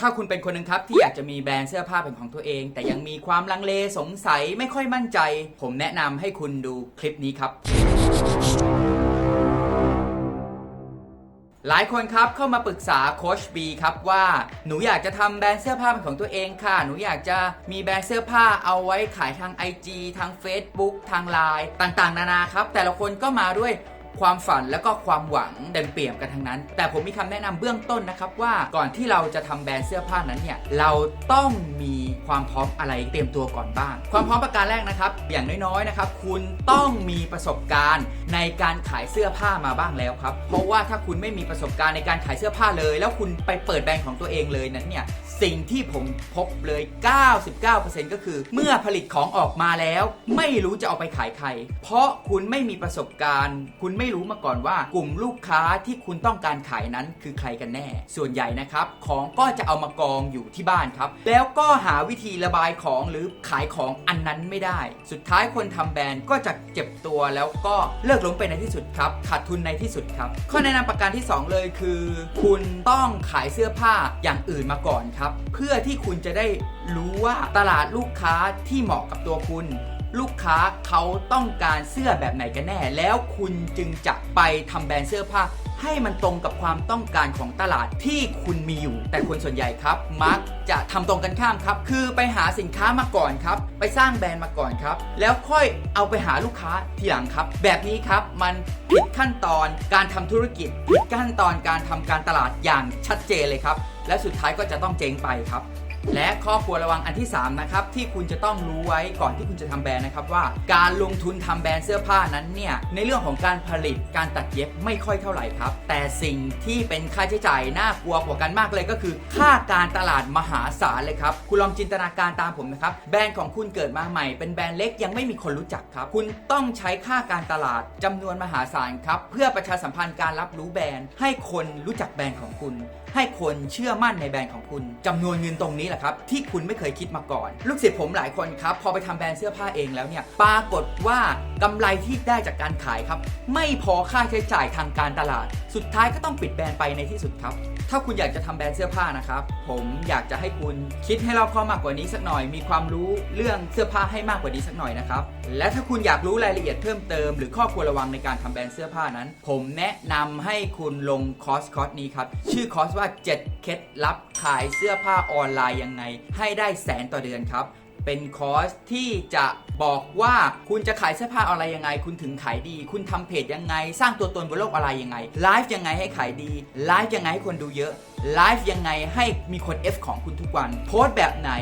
ถ้าคุณเป็นคนหนึ่งครับที่อยากจะมีแบรนด์เสื้อผ้าเป็นของตัวเอง แต่ยังมีความลังเลสงสัยไม่ค่อยมั่นใจ ผมแนะนำให้คุณดูคลิปนี้ครับ หลายคนครับเข้ามาปรึกษาโคชบีครับว่าหนูอยากจะทำแบรนด์เสื้อผ้าเป็นของตัวเองค่ะ หนูอยากจะมีแบรนด์เสื้อผ้าเอาไว้ขายทาง IG ทาง Facebook ทาง Line ต่างๆ นานาครับ แต่ละคนก็มาด้วย ความฝันแล้วก็ความหวังเต็มเปี่ยมกันทั้งนั้น แต่ผมมีคำแนะนำเบื้องต้นนะครับว่าก่อนที่เราจะทำแบรนด์เสื้อผ้านั้นเนี่ยเราต้องมีความพร้อมอะไรเตรียมตัวก่อนบ้าง ความพร้อมประการแรกนะครับ อย่างน้อยๆนะครับคุณต้องมีประสบการณ์ในการขายเสื้อผ้ามาบ้างแล้วครับ เพราะว่าถ้าคุณไม่มีประสบการณ์ในการขายเสื้อผ้าเลย แล้วคุณไปเปิดแบรนด์ของตัวเองเลยนั้นเนี่ยสิ่งที่ผมพบเลย 99%ก็คือ เมื่อผลิตของออกมาแล้ว ไม่รู้จะเอาไปขายใคร เพราะคุณไม่มีประสบการณ์ คุณไม่ไม่รู้มาก่อนว่ากลุ่มลูกค้าที่คุณต้องการขายนั้นคือใครกันแน่ ส่วนใหญ่นะครับของก็จะเอามากองอยู่ที่บ้านครับ แล้วก็หาวิธีระบายของหรือขายของอันนั้นไม่ได้ สุดท้ายคนทำแบรนด์ก็จะเจ็บตัวแล้วก็เลิกล้มไปในที่สุดครับขาดทุนในที่สุดครับ ข้อแนะนำประการที่ 2 เลยคือ คุณต้องขายเสื้อผ้าอย่างอื่นมาก่อนครับ เพื่อที่คุณจะได้รู้ว่าตลาดลูกค้าที่เหมาะกับตัวคุณ ลูกค้าเขาต้องการเสื้อแบบไหนกันแน่ แล้วคุณจึงจะไปทำแบรนด์เสื้อผ้า ให้มันตรงกับความต้องการของตลาดที่คุณมีอยู่ แต่คนส่วนใหญ่ครับ มักจะทำตรงกันข้ามครับ คือไปหาสินค้ามาก่อนครับ ไปสร้างแบรนด์มาก่อนครับ แล้วค่อยเอาไปหาลูกค้าทีหลังครับ แบบนี้ครับมันผิดขั้นตอนการทำธุรกิจผิดขั้นตอนการทำการตลาดอย่างชัดเจนเลยครับ และสุดท้ายก็จะต้องเจ๊งไปครับ และข้อควรระวังอันที่ 3 นะครับ ที่คุณจะต้องรู้ไว้ก่อนที่คุณจะทำแบรนด์นะครับว่าการลงทุนทำแบรนด์เสื้อผ้านั้นเนี่ยในเรื่องของการผลิตการตัดเย็บไม่ค่อยเท่าไหร่ครับ แต่สิ่งที่เป็นค่าใช้จ่ายน่ากลัวกว่ากันมากเลยก็คือ ค่าการตลาดมหาศาลเลยครับคุณลองจินตนาการตามผมนะครับแบรนด์ของคุณเกิดมาใหม่ เป็นแบรนด์เล็กยังไม่มีคนรู้จักครับ คุณต้องใช้ค่าการตลาดจำนวนมหาศาลครับเพื่อประชาสัมพันธ์การรับรู้แบรนด์ ให้คนรู้จักแบรนด์ของคุณ ให้คนเชื่อมั่นในแบรนด์ของคุณจำนวนเงินตรงนี้แหละครับ ที่คุณไม่เคยคิดมาก่อน ลูกศิษย์ผมหลายคนครับ พอไปทำแบรนด์เสื้อผ้าเองแล้วเนี่ยปรากฏว่ากำไรที่ได้จากการขายครับ ไม่พอค่าใช้จ่ายทางการตลาด สุดท้ายก็ต้องปิดแบรนด์ไปในที่สุดครับ ถ้าคุณอยากจะทำแบรนด์เสื้อผ้านะครับ ผมอยากจะให้คุณคิดให้รอบคอบมากกว่านี้สักหน่อย มีความรู้เรื่องเสื้อผ้าให้มากกว่านี้สักหน่อยนะครับและถ้าคุณอยากรู้รายละเอียดเพิ่มเติมหรือข้อควรระวังในการทำแบรนด์เสื้อผ้านั้น ผมแนะนำให้คุณลงคอร์สคอร์สนี้ครับชื่อคอร์สว่า 7 เคล็ดลับขายเสื้อผ้าออนไลน์ยังไงให้ได้แสนต่อเดือนครับ เป็นคอร์สที่จะบอกว่าคุณจะขายเสื้อผ้าอะไรยังไง คุณถึงขายดี คุณทำเพจยังไง สร้างตัวตนบนโลกอะไรยังไงไลฟ์ยังไงให้ขายดีไลฟ์ยังไงให้คนดูเยอะ ไลฟ์ยังไงให้มีคน F ของคุณทุกวัน โพสต์แบบไหน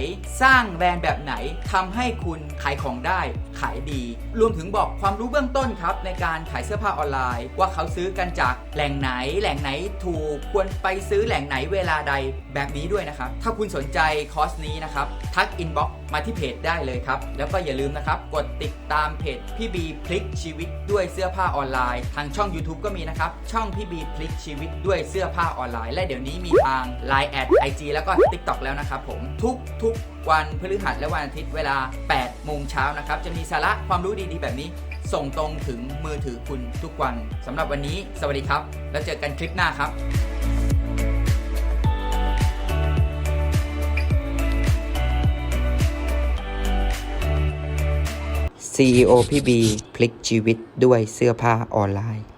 สร้างแบรนด์แบบไหนทำให้คุณขายของได้ ขายดี รวมถึงบอกความรู้เบื้องต้นครับ ในการขายเสื้อผ้าออนไลน์ ว่าเขาซื้อกันจากแหล่งไหน แหล่งไหนถูกควรไปซื้อแหล่งไหนเวลาใดแบบนี้ด้วยนะครับ ถ้าคุณสนใจคอร์สนี้นะครับ ทักอินบ็อกมาที่เพจได้เลยครับ แล้วก็อย่าลืมนะครับ กดติดตามเพจพี่บีพลิกชีวิตด้วยเสื้อผ้าออนไลน์ ทางช่อง YouTube ก็มีนะครับช่องพี่บีพลิกชีวิตด้วยเสื้อผ้าออนไลน์ และเดี๋ยวนี้มีทาง Line แอด IG แล้วก็ TikTok แล้วนะครับผมทุกทุกวันพฤหัสและวันอาทิตย์เวลา 8 โมงเช้านะครับ จะมีสาระความรู้ดีๆ แบบนี้ ส่งตรงถึงมือถือคุณทุกวันสำหรับวันนี้ สวัสดีครับ แล้วเจอกันคลิปหน้าครับ CEO พี่บี พลิกชีวิตด้วยเสื้อผ้าออนไลน์